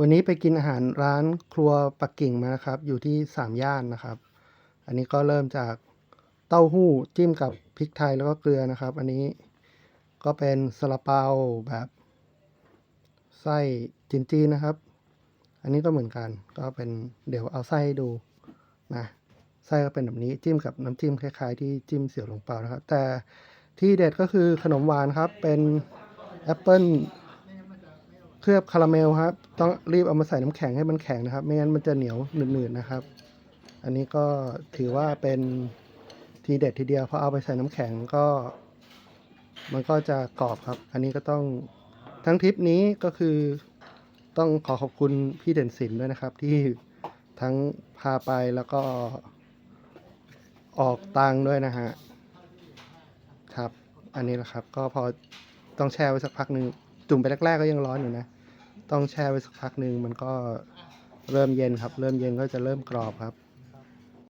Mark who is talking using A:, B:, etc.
A: วันนี้ไปกินอาหารร้านครัวปักกิ่งมานะครับ อยู่ที่สามย่านนะครับ อันนี้ก็เริ่มจากเต้าหู้จิ้มกับพริกไทยแล้วก็เกลือนะครับ อันนี้ก็เป็นซาลาเปาแบบไส้จีนจีนๆนะครับ อันนี้ก็เหมือนกัน ก็เป็นเดี๋ยวเอาไส้ให้ดูนะไส้ก็เป็นแบบนี้จิ้มกับน้ำจิ้มคล้ายๆ ที่จิ้มเสี่ยวหลงเปานะครับ แต่ที่เด็ดก็คือขนมหวานครับเป็นแอปเปิ้ล เคลือบคาราเมลครับ ต้องรีบเอามาใส่น้ำแข็งให้มันแข็งนะครับ ไม่งั้นมันจะเหนียวหนืดๆนะครับ อันนี้ก็ถือว่าเป็นทีเด็ดทีเดียวพอเอาไปใส่น้ำแข็งก็ มันก็จะกรอบครับ อันนี้ก็ต้องทั้งทริปนี้ก็คือต้องขอขอบคุณพี่เด่นศิลป์ด้วยนะครับ ที่ทั้งพาไปแล้วก็ออกตังด้วยนะฮะครับ อันนี้แหละครับ ก็พอต้องแช่ไว้สักพักหนึ่ง จุ่มไปแรกๆก็ยังร้อนอยู่นะ ต้องแช่ไว้สักพักหนึ่งมันก็เริ่มเย็นครับ เริ่มเย็นก็จะเริ่มกรอบครับ